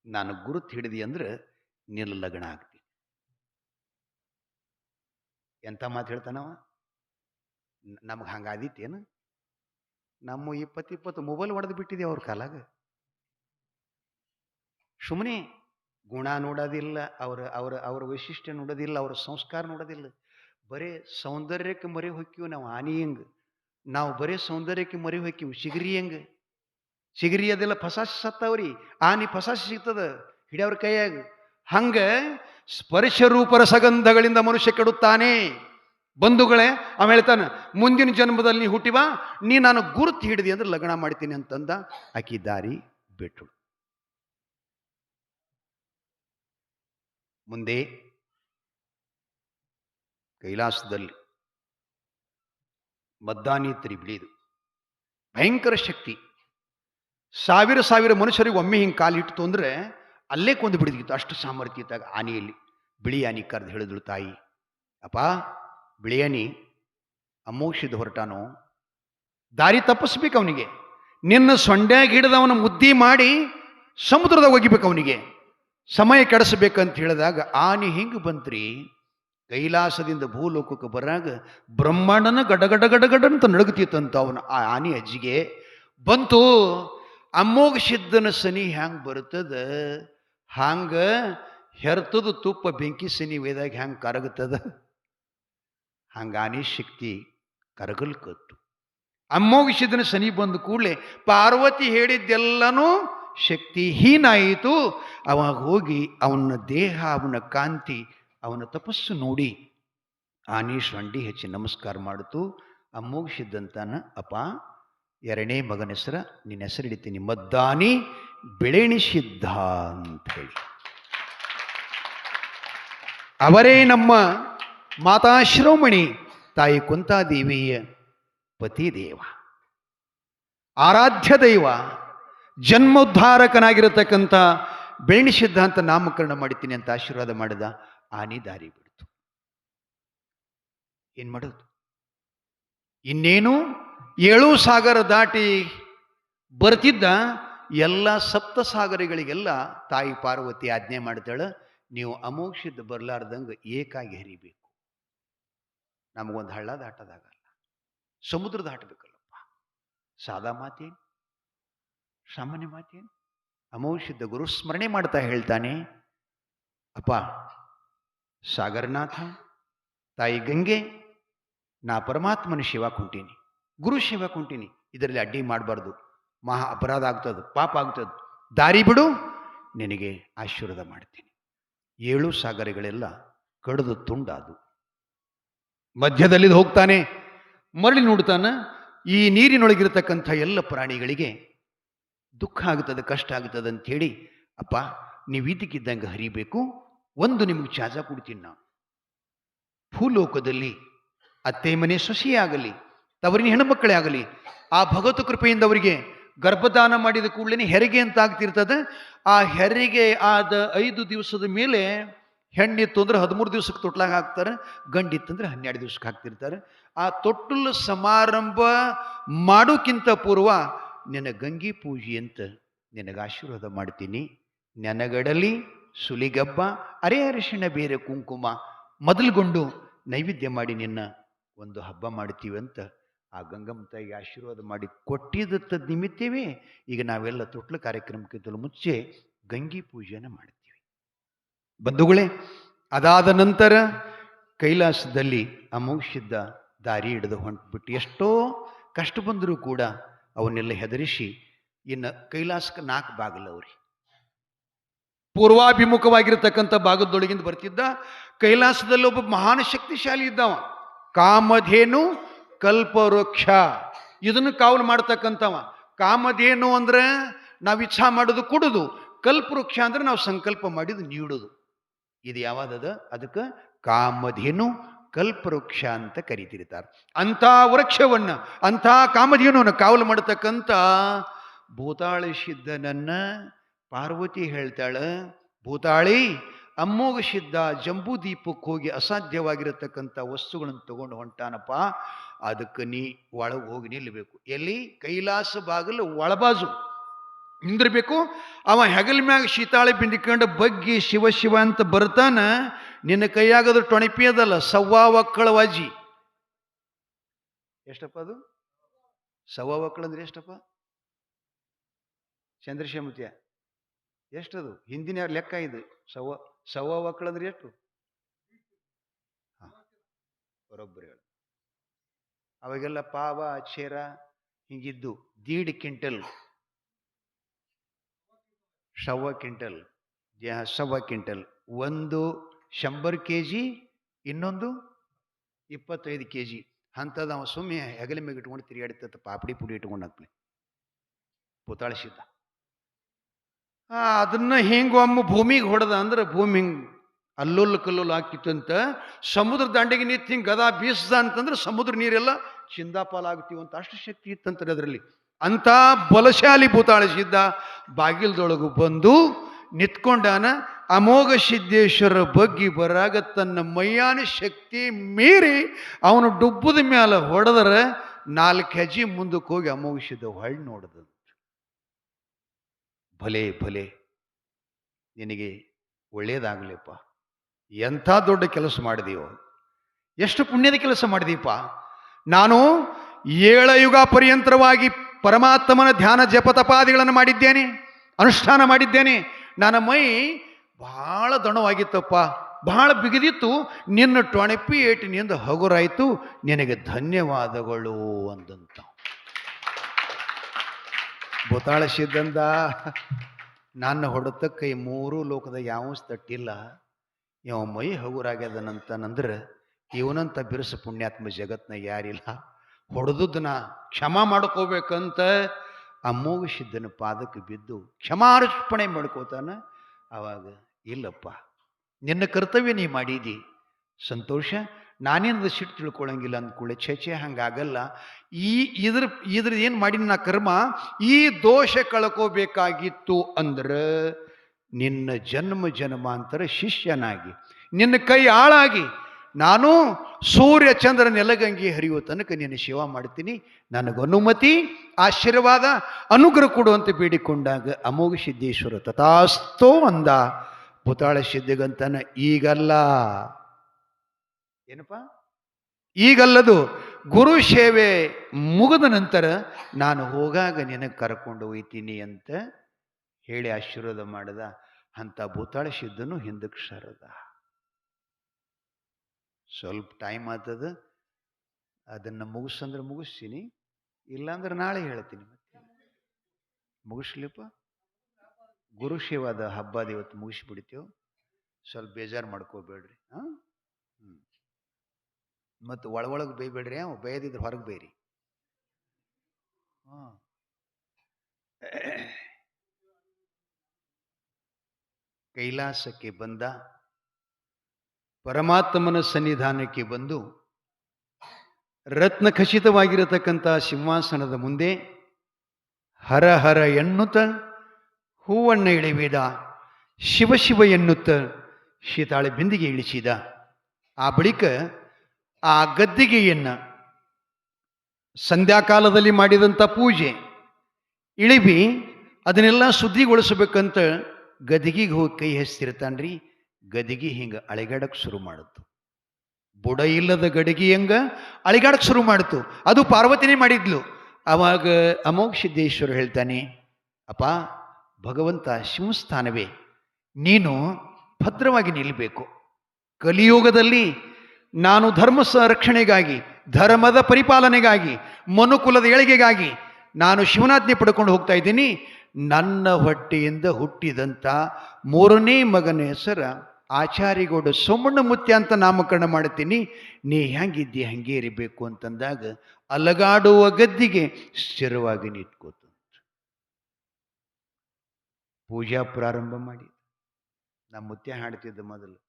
ನಾನು ಗುರುತು ಹಿಡಿದಿ ಅಂದ್ರೆ ನಿನ್ನ ಲಗ್ನ ಆಗ್ತಿ. ಎಂಥ ಮಾತು ಹೇಳ್ತಾನವ? ನಮ್ಗೆ ಹಂಗಾದೀತೇನು ನಮ್ಮ ಇಪ್ಪತ್ತು ಇಪ್ಪತ್ತು ಮೊಬೈಲ್ ಹೊಡೆದು ಬಿಟ್ಟಿದೆ ಅವ್ರ ಕಾಲಾಗ. ಸುಮ್ಮನೆ ಗುಣ ನೋಡೋದಿಲ್ಲ, ಅವ್ರ, ಅವರ ಅವರ ವೈಶಿಷ್ಟ್ಯ ನೋಡೋದಿಲ್ಲ, ಅವ್ರ ಸಂಸ್ಕಾರ ನೋಡೋದಿಲ್ಲ. ಬರೇ ಸೌಂದರ್ಯಕ್ಕೆ ಮರಿ ಹೊಕ್ಕಿವು ನಾವು ಆನಿ ಹೆಂಗ್? ನಾವು ಬರೇ ಸೌಂದರ್ಯಕ್ಕೆ ಮರಿ ಹೊಕ್ಕಿವು ಸಿಗರಿ ಹೆಂಗ್? ಸಿಗರಿ ಅದೆಲ್ಲ ಫಸಾಸಿ ಸತ್ತವ್ರಿ, ಆನಿ ಫಸಾಸಿ ಸಿಗ್ತದ ಹಿಡಿಯವ್ರ ಕೈಯಾಗ. ಹಂಗ ಸ್ಪರ್ಶ ರೂಪರ ಸಗಂಧಗಳಿಂದ ಮನುಷ್ಯ ಕೆಡುತ್ತಾನೆ. ಬಂಧುಗಳೇ ಅವ ಹೇಳ್ತಾನೆ, ಮುಂದಿನ ಜನ್ಮದಲ್ಲಿ ಹುಟ್ಟಿವಾ, ನೀ ನಾನು ಗುರುತು ಹಿಡಿದಿ ಅಂದ್ರೆ ಲಗ್ನ ಮಾಡ್ತೀನಿ ಅಂತಂದ ಆಕಿ ದಾರಿ ಬಿಟ್ಟಳು ಮುಂದೆ ಕೈಲಾಸದಲ್ಲಿ ಮದ್ದಾನಿ ಬಿಳಿದು. ಭಯಂಕರ ಶಕ್ತಿ. ಸಾವಿರ ಸಾವಿರ ಮನುಷ್ಯರಿಗೆ ಒಮ್ಮೆ ಹಿಂಗೆ ಕಾಲಿಟ್ಟು ಅಂದರೆ ಅಲ್ಲೇ ಕೊಂದು ಬಿಡಿದಿತ್ತು ಅಷ್ಟು ಸಾಮರ್ಥ್ಯ ಇದ್ದಾಗ ಆನೆಯಲ್ಲಿ, ಬಿಳಿ ಆನಿ ಕರೆದು ಹೇಳಿದಳು ತಾಯಿ, ಅಪ್ಪ ಬಿಳಿಯಾನಿ ಅಮೋಷಿದ ಹೊರಟಾನು? ದಾರಿ ತಪ್ಪಿಸ್ಬೇಕು ಅವನಿಗೆ ನಿನ್ನ ಸೊಂಡ್ಯಾಗ ಹಿಡಿದವನ ಮುದ್ದಿ ಮಾಡಿ ಸಮುದ್ರದಾಗ ಒಗಿಬೇಕು ಅವನಿಗೆ ಸಮಯ ಕೆಡಿಸ್ಬೇಕಂತ ಹೇಳಿದಾಗ, ಆನೆ ಹಿಂಗೆ ಬಂತ್ರಿ? ಕೈಲಾಸದಿಂದ ಭೂಲೋಕಕ್ಕೆ ಬರಾಗ ಬ್ರಹ್ಮಾಂಡನ ಗಡಗಡ ಗಡಗಡ ಗಡ ಗಡ ಅಂತ ನಡುಗುತ್ತಿತ್ತಂತ ಅವನ ಆ ಆನೆ ಅಜ್ಜಿಗೆ. ಬಂತು ಅಮ್ಮೋಗ ಸಿದ್ಧನ ಸನಿ ಹ್ಯಾಂಗ್ ಬರ್ತದ ಹಾಂಗ ಹೆರ್ತದ ತುಪ್ಪ ಬೆಂಕಿ ಸನಿ ವೇದಾಗ ಹ್ಯಾಂಗೆ ಕರಗುತ್ತದ? ಹಂಗ ಆನೆ ಶಕ್ತಿ ಕರಗಲ್ಕತ್ತು. ಅಮ್ಮೋಗ ಸಿದ್ಧನ ಸನಿ ಬಂದ ಕೂಡಲೇ ಪಾರ್ವತಿ ಹೇಳಿದ್ದೆಲ್ಲನೂ ಶಕ್ತಿಹೀನಾಯಿತು. ಅವಾಗ ಹೋಗಿ ಅವನ ದೇಹ, ಅವನ ಕಾಂತಿ, ಅವನ ತಪಸ್ಸು ನೋಡಿ ಆನೆ ಶಂಡಿ ಹೆಚ್ಚಿ ನಮಸ್ಕಾರ ಮಾಡಿತು ಅಮ್ಮೋಗಿಸಿದ್ದಂತಾನ ಅಪ್ಪ, ಎರಡನೇ ಮಗನ ಹೆಸರ, ನಿನ್ನ ಹೆಸರು ಹಿಡಿತೀನಿ ಮದ್ದಾನಿ ಬೆಳೆಣಿಸಿದ್ದ ಅಂತ ಹೇಳಿ. ಅವರೇ ನಮ್ಮ ಮಾತಾ ಶಿರೋಮಣಿ, ತಾಯಿ ಕುಂತಾದೇವಿಯ ಪತಿದೇವ ಆರಾಧ್ಯ ದೈವ, ಜನ್ಮೋದ್ಧಾರಕನಾಗಿರತಕ್ಕಂಥ ಬೆಣ್ಣಿ ಸಿದ್ಧಾಂತ ನಾಮಕರಣ ಮಾಡಿದ್ದೀನಿ ಅಂತ ಆಶೀರ್ವಾದ ಮಾಡಿದ ಆನೆ ದಾರಿ ಬಿಡ್ತು. ಏನ್ ಮಾಡೋದು? ಇನ್ನೇನು ಏಳು ಸಾಗರ ದಾಟಿ ಬರ್ತಿದ್ದ ಎಲ್ಲ ಸಪ್ತ ಸಾಗರಗಳಿಗೆಲ್ಲ ತಾಯಿ ಪಾರ್ವತಿ ಆಜ್ಞೆ ಮಾಡ್ತಾಳೆ, ನೀವು ಅಮೋಕ್ಷದ ಬರಲಾರ್ದಂಗೆ ಏಕಾಗಿ ಹರಿಬೇಕು. ನಮಗೊಂದು ಹಳ್ಳ ದಾಟೋದಾಗಲ್ಲ ಸಮುದ್ರ ದಾಟಬೇಕಲ್ಲಪ್ಪ ಸಾದಾ ಮಾತೇನು? ಸಾಮಾನ್ಯ ಮಾತೇನು? ಅಮೌಷಿದ್ದ ಗುರು ಸ್ಮರಣೆ ಮಾಡ್ತಾ ಹೇಳ್ತಾನೆ, ಅಪ್ಪ, ಸಾಗರನಾಥ, ತಾಯಿ ಗಂಗೆ, ನಾ ಪರಮಾತ್ಮನ ಶಿವ ಕುಂಟೀನಿ. ಗುರು ಶಿವ ಕುಂಟೀನಿ. ಇದರಲ್ಲಿ ಅಡ್ಡಿ ಮಾಡಬಾರ್ದು. ಮಹಾ ಅಪರಾಧ ಆಗ್ತದ, ಪಾಪ ಆಗ್ತದ. ದಾರಿ ಬಿಡು, ನಿನಗೆ ಆಶೀರ್ವಾದ ಮಾಡ್ತೀನಿ. ಏಳು ಸಾಗರಗಳೆಲ್ಲ ಕಡಿದು ತುಂಡಾದು. ಮಧ್ಯದಲ್ಲಿ ಹೋಗ್ತಾನೆ. ಮರಳಿ ನೋಡ್ತಾನ, ಈ ನೀರಿನೊಳಗಿರತಕ್ಕಂಥ ಎಲ್ಲ ಪ್ರಾಣಿಗಳಿಗೆ ದುಃಖ ಆಗ್ತದೆ ಕಷ್ಟ ಆಗ್ತದೆ ಅಂಥೇಳಿ, ಅಪ್ಪ, ನೀವು ಇದಕ್ಕಿದ್ದಂಗೆ ಹರಿಬೇಕು, ಒಂದು ನಿಮಗೆ ಚಾಜ ಕೊಡ್ತೀನಿ ನಾವು ಭೂಲೋಕದಲ್ಲಿ ಅತ್ತೆ ಮನೆ ಸೊಸೆಯಾಗಲಿ, ತವರಿನ ಹೆಣ್ಣುಮಕ್ಕಳೇ ಆಗಲಿ, ಆ ಭಗವತ ಕೃಪೆಯಿಂದ ಅವರಿಗೆ ಗರ್ಭದಾನ ಮಾಡಿದ ಕೂಡಲೇ ಹೆರಿಗೆ ಅಂತ ಆಗ್ತಿರ್ತದೆ. ಆ ಹೆರಿಗೆ ಆದ ಐದು ದಿವಸದ ಮೇಲೆ ಹೆಣ್ಣಿತ್ತು ಅಂದ್ರೆ ಹದಿಮೂರು ದಿವಸಕ್ಕೆ ತೊಟ್ಲಾಗ ಹಾಕ್ತಾರೆ ಗಂಡಿತ್ತಂದ್ರೆ ಹನ್ನೆರಡು ದಿವಸಕ್ಕೆ ಹಾಕ್ತಿರ್ತಾರೆ. ಆ ತೊಟ್ಟಲು ಸಮಾರಂಭ ಮಾಡೋಕ್ಕಿಂತ ಪೂರ್ವ ನಿನ್ನ ಗಂಗಿ ಪೂಜೆ ಅಂತ ನಿನಗೆ ಆಶೀರ್ವಾದ ಮಾಡ್ತೀನಿ. ನೆನಗಡಲಿ, ಸುಲಿಗಬ್ಬ ಅರೆ ಅರಿಶಿಣ ಬೇರೆ ಕುಂಕುಮ, ಮೊದಲುಗೊಂಡು ನೈವೇದ್ಯ ಮಾಡಿ ನಿನ್ನ ಒಂದು ಹಬ್ಬ ಮಾಡ್ತೀವಿ ಅಂತ ಆ ಗಂಗಮ್ಮ ತಾಯಿಗೆ ಆಶೀರ್ವಾದ ಮಾಡಿ ಕೊಟ್ಟಿದ್ದ ನಿಮಿತ್ತವೇ ಈಗ ನಾವೆಲ್ಲ ತೊಟ್ಲು ಕಾರ್ಯಕ್ರಮಕ್ಕಿಂತಲೂ ಮುಂಚೆ ಗಂಗಿ ಪೂಜೆಯನ್ನು ಮಾಡ್ತೀವಿ. ಬಂಧುಗಳೇ, ಅದಾದ ನಂತರ ಕೈಲಾಸದಲ್ಲಿ ಅಮೋಕ್ಷಿದ್ದ ದಾರಿ ಹಿಡಿದು ಹೊಂಟ್ಬಿಟ್ಟು ಎಷ್ಟೋ ಕಷ್ಟ ಬಂದರೂ ಕೂಡ ಅವನ್ನೆಲ್ಲ ಹೆದರಿಸಿ ಇನ್ನು ಕೈಲಾಸಕ್ಕೆ ನಾಲ್ಕು ಬಾಗಿಲವ್ರಿ ಪೂರ್ವಾಭಿಮುಖವಾಗಿರ್ತಕ್ಕಂಥ ಭಾಗದೊಳಗಿಂದ ಬರ್ತಿದ್ದ ಕೈಲಾಸದಲ್ಲಿ ಒಬ್ಬ ಮಹಾನ್ ಶಕ್ತಿಶಾಲಿ ಇದ್ದವ. ಕಾಮಧೇನು ಕಲ್ಪವೃಕ್ಷ. ಇದನ್ನು ಕಾವಲು ಮಾಡ್ತಕ್ಕಂಥವ. ಕಾಮಧೇನು ಅಂದ್ರೆ ನಾವು ಇಚ್ಛಾ ಮಾಡೋದು ಕೊಡೋದು, ಕಲ್ಪವೃಕ್ಷ ಅಂದ್ರೆ ನಾವು ಸಂಕಲ್ಪ ಮಾಡಿದ್ದು ನೀಡೋದು. ಇದು ಯಾವಾದದ? ಅದಕ್ಕೆ ಕಾಮಧೇನು ಕಲ್ಪವೃಕ್ಷ ಅಂತ ಕರಿತಿರ್ತಾರೆ. ಅಂಥ ವೃಕ್ಷವನ್ನು, ಅಂಥ ಕಾಮಧೇನುವನ್ನು ಕಾವಲು ಮಾಡತಕ್ಕಂಥ ಭೂತಾಳಿ ಸಿದ್ಧನನ್ನ ಪಾರ್ವತಿ ಹೇಳ್ತಾಳ, ಭೂತಾಳಿ ಅಮ್ಮೋಗ ಸಿದ್ಧ ಜಂಬೂ ದೀಪಕ್ಕೆ ಹೋಗಿ ಅಸಾಧ್ಯವಾಗಿರತಕ್ಕಂಥ ವಸ್ತುಗಳನ್ನು ತಗೊಂಡು ಹೊಂಟಾನಪ್ಪ. ಅದಕ್ಕೆ ನೀ ಒಳಗೆ ಹೋಗಿ ನಿಲ್ಲಬೇಕು ಎಲ್ಲಿ? ಕೈಲಾಸ ಬಾಗಿಲು ಒಳಬಾಜು. ನಿಂದಿರ್ಬೇಕು? ಅವ ಹೆಗಲ ಮ್ಯಾಗ ಶೀತಾಳೆ ಬಿಂದಿಕೊಂಡು ಬಗ್ಗಿ ಶಿವ ಶಿವ ಅಂತ ಬರ್ತಾನ, ನಿನ್ನ ಕೈಯಾಗದ್ರ ಟೊಣಪಿ ಅದಲ್ಲ, ಸವ್ವಾ ಒಕ್ಕಳ ವಾಜಿ ಎಷ್ಟಪ್ಪ ಅದು? ಸವ್ವಾ ಒಕ್ಕಳ ಅಂದ್ರೆ ಎಷ್ಟಪ್ಪ? ಚಂದ್ರಶೇಮತಿಯ ಎಷ್ಟದು? ಹಿಂದಿನ ಲೆಕ್ಕ ಇದು? ಸವ ಸವ್ವಾ ಒಕ್ಕಳ ಅಂದ್ರೆ ಎಷ್ಟು? ಬರೋಬ್ಬರಿ ಹೇಳು. ಅವಾಗೆಲ್ಲ ಪಾವ ಚೇರ ಹಿಂಗಿದ್ದು, ದೀಡ್ ಕ್ವಿಂಟಲ್. ಸವ್ವ ಕ್ವಿಂಟಲ್. ಸವ್ವ ಕ್ವಿಂಟಲ್. ಒಂದು ಶಂಬರ್ ಕೆ ಜಿ ಇನ್ನೊಂದು ಇಪ್ಪತ್ತೈದು ಕೆ ಜಿ ಅಂಥದ್ದು ಅವ ಸುಮ್ಮನೆ ಹೆಗಲ ಮೇಲೆ ಇಟ್ಕೊಂಡು ತಿರುಗಾಡಿತ ಪಾಪಡಿ ಪುಡಿ ಇಟ್ಕೊಂಡು ಹಾಕ್ಲಿ. ಪುತಾಳಿಸಿದ್ದ ಅದನ್ನ ಹಿಂಗೆ ಒಮ್ಮೆ ಭೂಮಿಗೆ ಹೊಡೆದ ಅಂದ್ರೆ ಭೂಮಿ ಹಿಂಗೆ ಅಲ್ಲೊಲ್ಲು ಹಾಕಿತ್ತು ಅಂತ ಸಮುದ್ರ ದಂಡೆಗೆ ನಿಂತು ಹಿಂಗೆ ಗದಾ ಬೀಸದ ಅಂತಂದ್ರೆ ಸಮುದ್ರ ನೀರೆಲ್ಲ ಚಿಂದಾಪಾಲ ಆಗ್ತೀವಂತ ಅಂತ ಅಷ್ಟು ಶಕ್ತಿ ಇತ್ತಂತಾರೆ ಅದರಲ್ಲಿ. ಅಂಥ ಬಲಶಾಲಿ ಭೂತಾಳಿಸಿದ್ದ ಬಾಗಿಲ್ದೊಳಗು ಬಂದು ನಿಂತ್ಕೊಂಡಾನ ಅಮೋಘ ಸಿದ್ದೇಶ್ವರ ಬಗ್ಗಿ ಬರಾಗ ತನ್ನ ಮೈಯಾನ ಶಕ್ತಿ ಮೀರಿ ಅವನು ಡುಬ್ಬದ ಮೇಲೆ ಹೊಡೆದ್ರೆ ನಾಲ್ಕು ಹೆಜ್ಜೆ ಮುಂದಕ್ಕೆ ಹೋಗಿ ಅಮೋಘ ಸಿದ್ಧ ಹೊಳ್ ನೋಡಿದ ಭಲೆ ಭಲೆ, ನಿನಗೆ ಒಳ್ಳೇದಾಗಲಿಪ್ಪ. ಎಂಥ ದೊಡ್ಡ ಕೆಲಸ ಮಾಡಿದೀವೋ ಎಷ್ಟು ಪುಣ್ಯದ ಕೆಲಸ ಮಾಡಿದೀಪ ನಾನು ಏಳ ಯುಗ ಪರ್ಯಂತರವಾಗಿ ಪರಮಾತ್ಮನ ಧ್ಯಾನ ಜಪತಪಾದಿಗಳನ್ನು ಮಾಡಿದ್ದೇನೆ, ಅನುಷ್ಠಾನ ಮಾಡಿದ್ದೇನೆ. ನನ್ನ ಮೈ ಬಹಳ ದಣವಾಗಿತ್ತಪ್ಪ ಬಹಳ ಬಿಗಿದಿತ್ತು. ನಿನ್ನ ಟೊಣಪಿ ಏಟಿನಿಂದ ಹಗುರಾಯಿತು, ನಿನಗೆ ಧನ್ಯವಾದಗಳು ಅಂದಂತ. ಭೂತಾಳ ಸಿದ್ಧಂದ ನನ್ನ ಹೊಡೆತಕ್ಕೆ ಈ ಮೂರು ಲೋಕದ ಯಾವ ತಟ್ಟಿಲ್ಲ. ಇವ ಮೈ ಹಗುರಾಗ್ಯದನಂತನಂದ್ರೆ ಇವನಂತ ಬಿರುಸು ಪುಣ್ಯಾತ್ಮ ಜಗತ್ನ ಯಾರಿಲ್ಲ. ಹೊಡೆದನ್ನ ಕ್ಷಮ ಮಾಡ್ಕೋಬೇಕಂತ ಅಮ್ಮೋಗ ಸಿದ್ಧನ ಪಾದಕ್ಕೆ ಬಿದ್ದು ಕ್ಷಮಾರ್ಪಣೆ ಮಾಡ್ಕೋತಾನ. ಆವಾಗ ಇಲ್ಲಪ್ಪ, ನಿನ್ನ ಕರ್ತವ್ಯ ನೀ ಮಾಡಿದಿ. ಸಂತೋಷ ನಾನೇನದು ಸಿಟ್ಟು ತಿಳ್ಕೊಳ್ಳಂಗಿಲ್ಲ ಅಂದ್ಕೊಳ್ಳಿ ಛೇ ಹಂಗಾಗಲ್ಲ. ಈ ಇದ್ರ ಇದ್ರ ಏನು ಮಾಡಿ ನಾ ಕರ್ಮ? ಈ ದೋಷ ಕಳ್ಕೋಬೇಕಾಗಿತ್ತು ಅಂದ್ರೆ ನಿನ್ನ ಜನ್ಮ ಜನ್ಮಾಂತರ ಶಿಷ್ಯನಾಗಿ, ನಿನ್ನ ಕೈ ಆಳಾಗಿ ನಾನು ಸೂರ್ಯ ಚಂದ್ರ ನೆಲಗಂಗಿ ಹರಿಯುವ ತನಕ ನಿನ್ನ ಶಿವ ಮಾಡ್ತೀನಿ. ನನಗನುಮತಿ, ಆಶೀರ್ವಾದ, ಅನುಗ್ರಹ ಕೊಡುವಂತೆ ಬೇಡಿಕೊಂಡಾಗ ಅಮೋಘ ಸಿದ್ಧೇಶ್ವರ ತಥಾಸ್ತೋ ಅಂದ. ಪುತಾಳ ಸಿದ್ಧಗಂತನ, ಈಗಲ್ಲ. ಏನಪ್ಪ? ಈಗಲ್ಲದು ಗುರು ಸೇವೆ ಮುಗಿದ ನಂತರ ನಾನು ಹೋಗಾಗ ನಿನಗೆ ಕರ್ಕೊಂಡು ಹೋಯ್ತೀನಿ ಅಂತ ಹೇಳಿ ಆಶೀರ್ವಾದ ಮಾಡಿದ. ಅಂಥ ಭೂತಾಳ ಸಿದ್ಧನು ಹಿಂದಕ್ಕೆ ಸರದ ಸ್ವಲ್ಪ ಟೈಮ್ ಆತದ, ಅದನ್ನು ಮುಗಿಸಂದ್ರೆ ಮುಗಿಸ್ತೀನಿ, ಇಲ್ಲಾಂದ್ರೆ ನಾಳೆ ಹೇಳ್ತೀನಿ ಮತ್ತೆ. ಮುಗಿಸ್ಲಿಪ್ಪ? ಗುರು ಶಿವದ ಹಬ್ಬದ ಇವತ್ತು ಮುಗಿಸ್ಬಿಡ್ತೇವೆ. ಸ್ವಲ್ಪ ಬೇಜಾರು ಮಾಡ್ಕೋಬೇಡ್ರಿ, ಹಾಂ? ಹ್ಞೂ ಮತ್ತು ಒಳಗೊಳಗೆ ಬೈಬೇಡ್ರಿ ಅವು ಬೇಯದಿದ್ರೆ ಹೊರಗೆ ಬೈರಿ ಹಾಂ. ಕೈಲಾಸಕ್ಕೆ ಬಂದ ಪರಮಾತ್ಮನ ಸನ್ನಿಧಾನಕ್ಕೆ ಬಂದು ರತ್ನ ಖಚಿತವಾಗಿರತಕ್ಕಂಥ ಸಿಂಹಾಸನದ ಮುಂದೆ ಹರ ಹರ ಎನ್ನುತ್ತ ಹೂವಣ್ಣ ಇಳಿವಿದ ಶಿವ ಶಿವ ಎನ್ನುತ್ತ ಶೀತಾಳೆ ಬಿಂದಿಗೆ ಇಳಿಸಿದ. ಆ ಬಳಿಕ ಆ ಗದ್ದಿಗೆಯನ್ನು ಸಂಧ್ಯಾಕಾಲದಲ್ಲಿ ಮಾಡಿದಂಥ ಪೂಜೆ ಇಳಿಬಿ ಅದನ್ನೆಲ್ಲ ಶುದ್ಧಿಗೊಳಿಸಬೇಕಂತ ಗದ್ದಿಗೆಗೆ ಹೋಗಿ ಕೈ ಹಚ್ತಿರ್ತಾನ್ರಿ. ಗದಿಗೆ ಹಿಂಗೆ ಅಳಿಗಾಡಕ್ಕೆ ಶುರು ಮಾಡಿತು ಬುಡ ಇಲ್ಲದ ಗಡಿಗಿ ಹೆಂಗ ಅಳಿಗಾಡಕ್ಕೆ ಶುರು ಮಾಡಿತು ಅದು ಪಾರ್ವತಿನೇ ಮಾಡಿದ್ಲು. ಅವಾಗ ಅಮೋಘ ಸಿದ್ದೇಶ್ವರ ಹೇಳ್ತಾನೆ, ಅಪ್ಪ, ಭಗವಂತ ಶಿವಸ್ಥಾನವೇ, ನೀನು ಭದ್ರವಾಗಿ ನಿಲ್ಲಬೇಕು ಕಲಿಯುಗದಲ್ಲಿ ನಾನು ಧರ್ಮ ಸಂರಕ್ಷಣೆಗಾಗಿ, ಧರ್ಮದ ಪರಿಪಾಲನೆಗಾಗಿ, ಮನುಕುಲದ ಏಳಿಗೆಗಾಗಿ ನಾನು ಶಿವನಾಜ್ಞೆ ಪಡ್ಕೊಂಡು ಹೋಗ್ತಾ ಇದ್ದೀನಿ. ನನ್ನ ಹೊಟ್ಟೆಯಿಂದ ಹುಟ್ಟಿದಂಥ ಮೂರನೇ ಮಗನ ಹೆಸರ ಆಚಾರಿಗೌಡ ಸೋಮಣ್ಣ ಮುತ್ಯ ಅಂತ ನಾಮಕರಣ ಮಾಡ್ತೀನಿ. ನೀ ಹೆಂಗಿದ್ದಿ ಹಂಗೆ ಇರಬೇಕು ಅಂತಂದಾಗ ಅಲಗಾಡುವ ಗದ್ದಿಗೆ ಸ್ಥಿರವಾಗಿ ನಿಂತ್ಕೋತು. ಪೂಜಾ ಪ್ರಾರಂಭ ಮಾಡಿ ನಮ್ಮ ಮುತ್ಯ ಹಾಡ್ತಿದ್ದ ಮೊದಲು.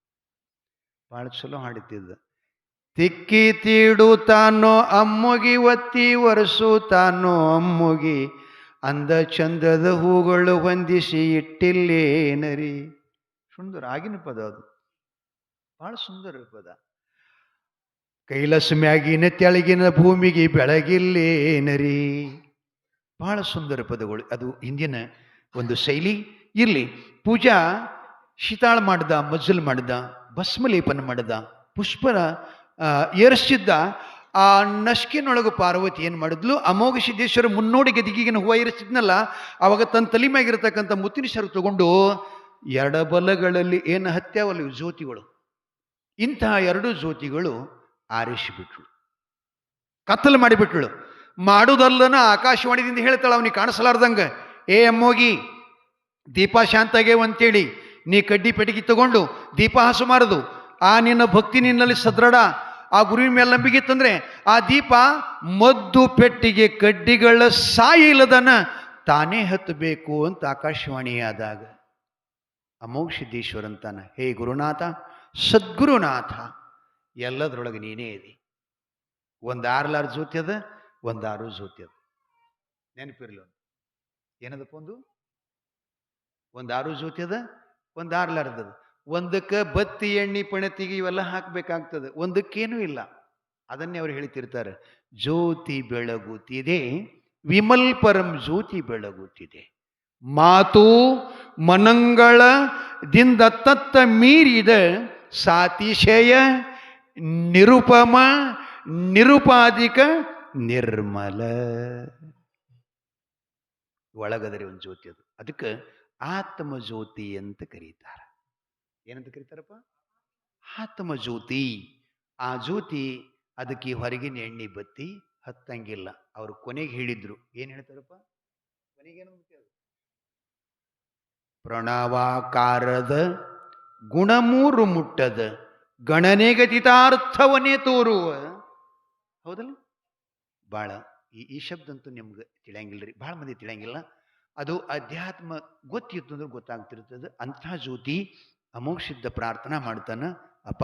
ಭಾಳ ಚಲೋ ಹಾಡ್ತಿದ್ದ. ತಿಕ್ಕಿ ತೀಡುತ್ತಾನೋ ಅಮ್ಮುಗಿ, ಒತ್ತಿ ಒರೆಸುತ್ತಾನೋ ಅಮ್ಮುಗಿ, ಅಂದ ಚಂದದ ಹೂಗಳು ಹೊಂದಿಸಿ ಇಟ್ಟಿಲ್ಲೇನರಿ? ಸುಂದರ ಆಗಿನ ಪದ ಅದು. ಬಹಳ ಸುಂದರ ಪದ. ಕೈಲಸ ಮ್ಯಾಗಿನ ತೆಳಗಿನ ಭೂಮಿಗೆ ಬೆಳಗಿಲ್ಲೇನರಿ? ಬಹಳ ಸುಂದರ ಪದಗಳು. ಅದು ಹಿಂದಿನ ಒಂದು ಶೈಲಿ. ಇರಲಿ ಪೂಜಾ ಶೀತಾಳ ಮಾಡ್ದ ಮಜ್ಜಲ್ ಮಾಡ್ದ ಭಸ್ಮಲೇಪನ ಮಾಡ್ದ ಪುಷ್ಪನ ಆ, ಏರಿಸಿದ್ದ ಆ ನಶ್ಕಿನೊಳಗೆ ಪಾರ್ವತಿ ಏನು ಮಾಡಿದ್ಲು? ಅಮೋಘ ಸಿದ್ದೇಶ್ವರ ಮುನ್ನೋಡಿ ಗದಿಗಿನ ಹೂವು ಏರಿಸಿದ್ನಲ್ಲ ಅವಾಗ ತನ್ನ ತಲೆ ಮ್ಯಾಗಿರ್ತಕ್ಕಂಥ ಮುತ್ತಿನ ಸರು ತಗೊಂಡು ಎಡಬಲಗಳಲ್ಲಿ ಏನು ಹತ್ಯಾವಲ್ಲ ಜ್ಯೋತಿಗಳು? ಇಂತಹ ಎರಡು ಜ್ಯೋತಿಗಳು ಆರಿಸಿಬಿಟ್ಳು ಕತ್ತಲು ಮಾಡಿಬಿಟ್ಳು ಮಾಡುವುದಲ್ಲನ ಆಕಾಶವಾಣಿದಿಂದ ಹೇಳ್ತಾಳೆ ಅವನಿಗೆ, ಕಾಣಿಸಲಾರ್ದಂಗೆ, ಏ ಅಮ್ಮೋಗಿ, ದೀಪ ಶಾಂತಾಗೆ ಅಂತೇಳಿ, ನೀ ಕಡ್ಡಿ ಪೆಟಗಿ ತಗೊಂಡು ದೀಪ ಹಸುಮಾರದು ಆ ನಿನ್ನ ಭಕ್ತಿ ನಿನ್ನಲ್ಲಿ ಸದೃಢ, ಆ ಗುರಿ ಮೇಲೆ ನಂಬಿಕೆ ಇತ್ತಂದ್ರೆ ಆ ದೀಪ ಮದ್ದು ಪೆಟ್ಟಿಗೆ ಕಡ್ಡಿಗಳ ಸಾಯಿ ಇಲ್ಲದನ ತಾನೇ ಹತ್ತಬೇಕು ಅಂತ ಆಕಾಶವಾಣಿ ಅಂತಾನ ಹೇ ಗುರುನಾಥ, ಸದ್ಗುರುನಾಥ, ಎಲ್ಲದರೊಳಗೆ ನೀನೇ ಇದೆ. ಒಂದು ಆರ್ಲಾರು ಜೋತ್ಯದ ಅದ ಒಂದು ಆರು ಜ್ಯೋತಿ ಅದ. ನೆನಪಿರ್ಲಿ ಒಂದು. ಏನದಪ್ಪ ಒಂದು? ಒಂದು ಆರು ಜ್ಯೋತಿ ಅದ ಒಂದು ಆರ್ಲಾರ್ದದ ಒಂದಕ್ಕೆ ಬತ್ತಿ, ಎಣ್ಣೆ, ಪಣತಿಗೆ ಇವೆಲ್ಲ ಹಾಕಬೇಕಾಗ್ತದೆ. ಒಂದಕ್ಕೇನೂ ಇಲ್ಲ. ಅದನ್ನೇ ಅವ್ರು ಹೇಳ್ತಿರ್ತಾರೆ. ಜ್ಯೋತಿ ಬೆಳಗುತ್ತಿದೆ ವಿಮಲ್ ಪರಂ ಜ್ಯೋತಿ ಬೆಳಗುತ್ತಿದೆ. ಮಾತು ಮನಂಗಳದಿಂದ ತತ್ತ ಮೀರಿದ ಸಾತಿಶಯ, ನಿರುಪಮ ನಿರುಪಾದಿಕ ನಿರ್ಮಲ. ಒಳಗದರಿ ಒಂದು ಜ್ಯೋತಿ ಅದು. ಅದಕ್ಕೆ ಆತ್ಮ ಜ್ಯೋತಿ ಅಂತ ಕರೀತಾರೆ. ಏನಂತ ಕರೀತಾರಪ್ಪ? ಆತ್ಮ ಜ್ಯೋತಿ ಆ ಜ್ಯೋತಿ ಅದಕ್ಕೆ ಹೊರಗಿನ ಎಣ್ಣೆ ಬತ್ತಿ ಹತ್ತಂಗಿಲ್ಲ. ಅವರು ಕೊನೆಗೆ ಹೇಳಿದ್ರು. ಏನು ಹೇಳ್ತಾರಪ್ಪ? ಕೊನೆಗೇನು ಪ್ರಣವಾಕಾರದ ಗುಣಮೂರು ಮುಟ್ಟದ ಗಣನೆಗತಿತಾರ್ಥವನ್ನೇ ತೋರುವ. ಹೌದಲ್ಲ? ಭಾಳ ಈ ಈ ಶಬ್ದ ಅಂತೂ ನಿಮ್ಗೆ ತಿಳಿಯಂಗಿಲ್ಲ ರೀ ಭಾಳ ಮಂದಿ ತಿಳಿಯಂಗಿಲ್ಲ. ಅದು ಅಧ್ಯಾತ್ಮ ಗೊತ್ತಿತ್ತು ಅಂದ್ರೆ ಗೊತ್ತಾಗ್ತಿರ್ತದೆ. ಅಂಥ ಜ್ಯೋತಿ ಅಮೋಕ್ಷಿದ್ದ ಪ್ರಾರ್ಥನಾ ಮಾಡ್ತಾನ. ಅಪ್ಪ,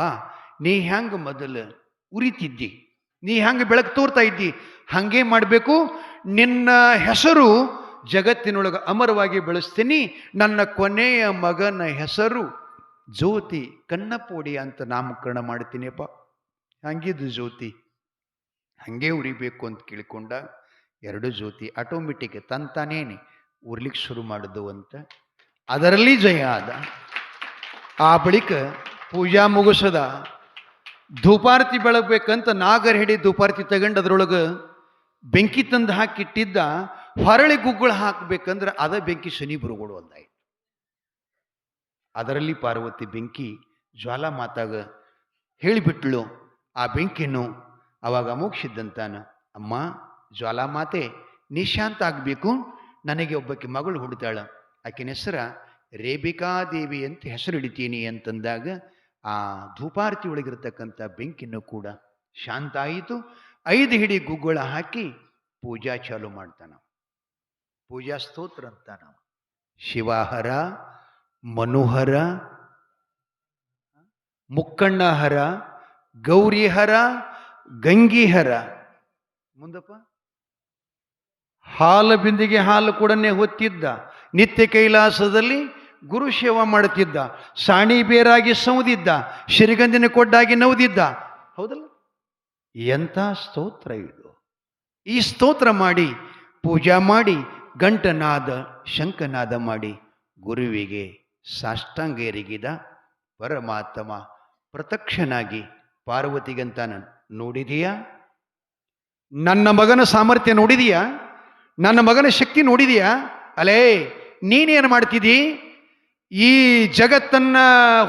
ನೀ ಹೆಂಗೆ ಮೊದಲು ಉರಿತಿದ್ದಿ? ನೀ ಹೆಂಗೆ ಬೆಳಕು ತೋರ್ತಾ ಇದ್ದಿ? ಹಾಗೆ ಮಾಡಬೇಕು? ನಿನ್ನ ಹೆಸರು ಜಗತ್ತಿನೊಳಗೆ ಅಮರವಾಗಿ ಬೆಳೆಸ್ತೀನಿ. ನನ್ನ ಕೊನೆಯ ಮಗನ ಹೆಸರು ಜ್ಯೋತಿ, ಕನ್ನಪೋಡಿ ಅಂತ ನಾಮಕರಣ ಮಾಡ್ತೀನಿಯಪ್ಪ. ಹಂಗಿದ್ದು ಜ್ಯೋತಿ. ಹಂಗೆ ಉರಿಬೇಕು ಅಂತ ಕೇಳಿಕೊಂಡ ಎರಡು ಜ್ಯೋತಿ ಆಟೋಮೆಟಿಕ್ ತಂತಾನೇನೆ ಉರ್ಲಿಕ್ಕೆ ಶುರು ಮಾಡಿದ್ದು ಅಂತ. ಅದರಲ್ಲಿ ಜಯ ಆದ. ಆ ಬಳಿಕ ಪೂಜಾ ಮುಗಿಸದ. ಧೂಪಾರತಿ ಬೆಳಗ್ಬೇಕಂತ ನಾಗರ ಹಿಡಿ ಧೂಪಾರತಿ ತಗೊಂಡು ಅದರೊಳಗೆ ಬೆಂಕಿ ತಂದು ಹಾಕಿಟ್ಟಿದ್ದ. ಹೊರಳಿ ಗುಗ್ಗುಳ ಹಾಕಬೇಕಂದ್ರೆ ಅದ ಬೆಂಕಿ ಶನಿ ಬರುಗಳು ಒಂದಾಯ್ತು ಅದರಲ್ಲಿ ಪಾರ್ವತಿ ಬೆಂಕಿ ಜ್ವಾಲಾ ಮಾತಾಗ ಹೇಳಿಬಿಟ್ಳು ಆ ಬೆಂಕಿನೂ ಅವಾಗ ಮೋಕ್ಷಿದ್ದಂತಾನ. ಅಮ್ಮ, ಜ್ವಾಲಾ ಮಾತೆ, ನಿಶಾಂತ ಆಗಬೇಕು, ನನಗೆ ಒಬ್ಬಕ್ಕೆ ಮಗಳು ಹುಡ್ತಾಳ. ಆಕಿನ ಹೆಸರ ರೇಬಿಕಾದೇವಿ ಅಂತ ಹೆಸರು ಹಿಡಿತೀನಿ ಅಂತಂದಾಗ ಆ ಧೂಪಾರತಿ ಒಳಗಿರ್ತಕ್ಕಂಥ ಬೆಂಕಿನೂ ಕೂಡ ಶಾಂತ ಆಯಿತು. ಐದು ಹಿಡಿ ಗುಗ್ಗುಳ ಹಾಕಿ ಪೂಜಾ ಚಾಲು ಮಾಡ್ತಾನ. ಪೂಜಾ ಸ್ತೋತ್ರ ಅಂತ ನಾವು ಶಿವಾಹರ, ಮನುಹರ, ಮುಕ್ಕಣ್ಣಹರ, ಗೌರಿಹರ, ಗಂಗಿಹರ. ಮುಂದಪ್ಪ? ಹಾಲು ಬಿಂದಿಗೆ ಹಾಲು ಕೂಡನೆ ಹೊತ್ತಿದ್ದ. ನಿತ್ಯ ಕೈಲಾಸದಲ್ಲಿ ಗುರು ಸೇವಾ ಮಾಡುತ್ತಿದ್ದ ಸಾಣಿ ಬೇರಾಗಿ ಸೌದಿದ್ದ. ಶ್ರೀಗಂಧಿನ ಕೊಡ್ಡಾಗಿ ನೌದಿದ್ದ ಹೌದಲ್ಲ? ಎಂಥ ಸ್ತೋತ್ರ ಇದು. ಈ ಸ್ತೋತ್ರ ಮಾಡಿ, ಪೂಜಾ ಮಾಡಿ ಗಂಟನಾದ, ಶಂಕನಾದ ಮಾಡಿ ಗುರುವಿಗೆ ಸಾಷ್ಟಾಂಗೇರಿಗಿದ ಪರಮಾತ್ಮ ಪ್ರತ್ಯಕ್ಷನಾಗಿ ಪಾರ್ವತಿಗಂತ ನೋಡಿದೀಯಾ? ನನ್ನ ಮಗನ ಸಾಮರ್ಥ್ಯ ನೋಡಿದೀಯಾ? ನನ್ನ ಮಗನ ಶಕ್ತಿ ನೋಡಿದೀಯಾ? ಅಲೇ, ನೀನೇನು ಮಾಡ್ತಿದ್ದಿ? ಈ ಜಗತ್ತನ್ನ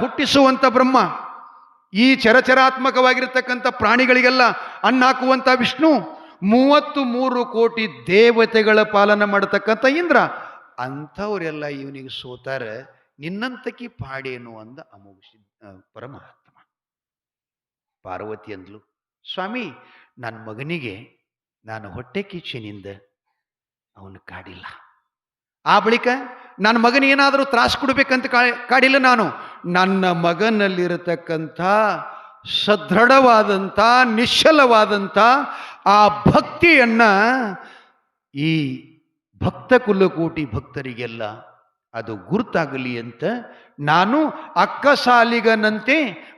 ಹುಟ್ಟಿಸುವಂಥ ಬ್ರಹ್ಮ, ಈ ಚರಚರಾತ್ಮಕವಾಗಿರ್ತಕ್ಕಂಥ ಪ್ರಾಣಿಗಳಿಗೆಲ್ಲ ಅನ್ನ ಹಾಕುವಂಥ ವಿಷ್ಣು ಮೂವತ್ತು ಮೂರು ಕೋಟಿ ದೇವತೆಗಳ ಪಾಲನೆ ಮಾಡತಕ್ಕಂಥ ಇಂದ್ರ. ಅಂಥವರೆಲ್ಲ ಇವನಿಗೆ ಸೋತಾರ, ನಿನ್ನಂತಕಿ ಪಾಡೇನು ಅಂದ ಅಮೋಘ ಪರಮಾತ್ಮ ಪಾರ್ವತಿ ಅಂದ್ಲು, ಸ್ವಾಮಿ ನನ್ನ ಮಗನಿಗೆ ನಾನು ಹೊಟ್ಟೆ ಕಿಚ್ಚಿನಿಂದ ಅವನು ಕಾಡಿಲ್ಲ. ಆ ಬಳಿಕ ನನ್ನ ಮಗನಿಗೇನಾದರೂ ತ್ರಾಸು ಕೊಡ್ಬೇಕಂತ ಕಾಡಿಲ್ಲ ನಾನು. ನನ್ನ ಮಗನಲ್ಲಿರತಕ್ಕಂಥ ಸದೃಢವಾದಂಥ, ನಿಶ್ಚಲವಾದಂಥ ಆ ಭಕ್ತಿಯನ್ನ ಈ ಭಕ್ತ ಕುಲಕೋಟಿ ಭಕ್ತರಿಗೆಲ್ಲ ಅದು ಗುರುತಾಗಲಿ ಅಂತ ನಾನು ಅಕ್ಕ ಸಾಲಿಗನಂತೆ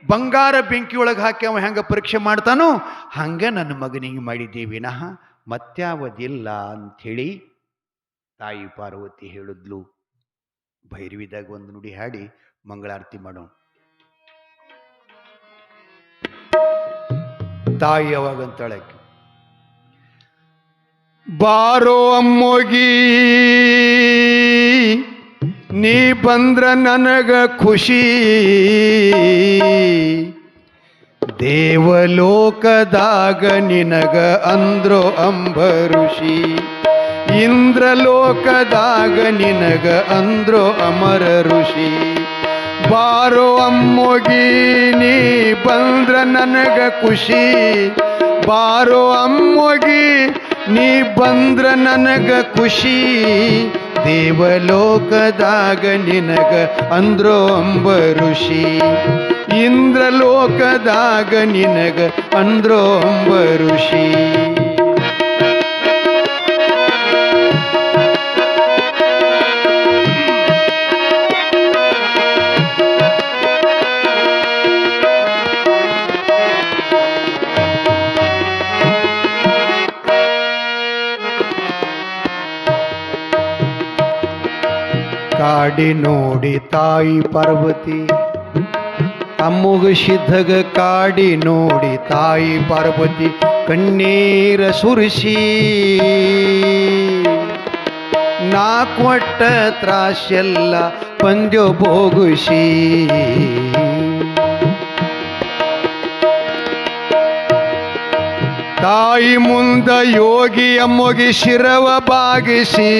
ಬಂಗಾರ ಬೆಂಕಿಯೊಳಗೆ ಹಾಕಿ ಅವ ಹೆಂಗೆ ಪರೀಕ್ಷೆ ಮಾಡ್ತಾನೋ ಹಂಗೆ ನನ್ನ ಮಗನಿಗೆ ಮಾಡಿದ್ದೆ ವಿನಃ ಮತ್ಯಾವದಿಲ್ಲ ಅಂಥೇಳಿ ತಾಯಿ ಪಾರ್ವತಿ ಹೇಳಿದ್ಲು. ಭೈರವಿದಾಗ ಒಂದು ನುಡಿ ಹಾಡಿ ಮಂಗಳಾರತಿ ಮಾಡೋಣ. ತಾಯಿ ಆಕಿ. ಬಾರೋ ಅಮ್ಮೋಗಿ, ನೀ ಬಂದ್ರ ನನಗ ಖುಷಿ. ದೇವಲೋಕದಾಗ ನಿನಗ ಅಂದ್ರೋ ಅಂಬ ಋಷಿ ಇಂದ್ರಲೋಕದಾಗ ನಿನಗ ಅಂದ್ರೋ ಅಮರ ಋಷಿ ಬಾರೋ ಅಮ್ಮೋಗಿ ನೀ ಬಂದ್ರ ನನಗ ಖುಷಿ. ಬಾರೋ ಅಮ್ಮೋಗಿ ನೀ ಬಂದ್ರ ನನಗ ಖುಷಿ. ದೇವಲೋಕದಾಗ ನಿನಗ ಅಂದ್ರೋ ಅಂಬ ಋಷಿ. ಇಂದ್ರಲೋಕದಾಗ ನಿನಗ ಅಂದ್ರೋ ಅಂಬ ಋಷಿ. ಕಾಡಿ ನೋಡಿ ತಾಯಿ ಪಾರ್ವತಿ. ತಮ್ಮಗ ಸಿದ್ಧಗ ಕಾಡಿ ನೋಡಿ ತಾಯಿ ಪಾರ್ವತಿ ಕಣ್ಣೀರ ಸುರಿಸಿ. ನಾ ಕೊಟ್ಟ ತ್ರಾಸೆಲ್ಲ ಪಂದ್ಯ ಭೋಗಿಸಿ. ತಾಯಿ ಮುಂದ ಯೋಗಿ ಅಮ್ಮಗೆ ಶಿರವ ಬಾಗಿಸಿ.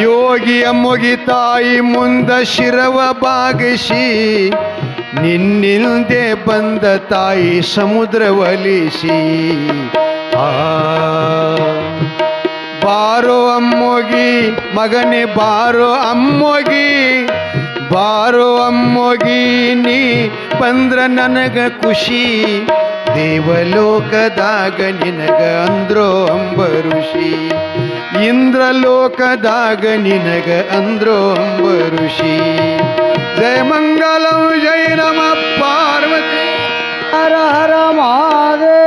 ಯೋಗಿ ಮೊಗಿ ತಾಯಿ ಮುಂದ ಶಿರವ ಬಾಗಿಸಿ, ನಿನ್ನಿಲ್ದೆ ಬಂದ ತಾಯಿ ಸಮುದ್ರ ಒಲಿಸಿ. ಆ, ಬಾರೋ ಅಮ್ಮೋಗಿ, ಮಗನೇ ಬಾರೋ ಅಮ್ಮೋಗಿ ಬಾರೋ ಅಮ್ಮೋಗಿ, ನೀ ಬಂದ್ರ ನನಗ ಖುಷಿ. ದೇವಲೋಕದಾಗ ನಿನಗ ಅಂದ್ರೋ ಅಂಬ ಋಷಿ ಇಂದ್ರಲೋಕದಾಗ ನಿನಗ ಅಂದ್ರೋ ಅಂಬ ಋಷಿ ಜಯ ಮಂಗಲಂ ಜಯ ನಮ ಪಾರ್ವತಿ ಹರ ಹರ ಮಹಾದೇವ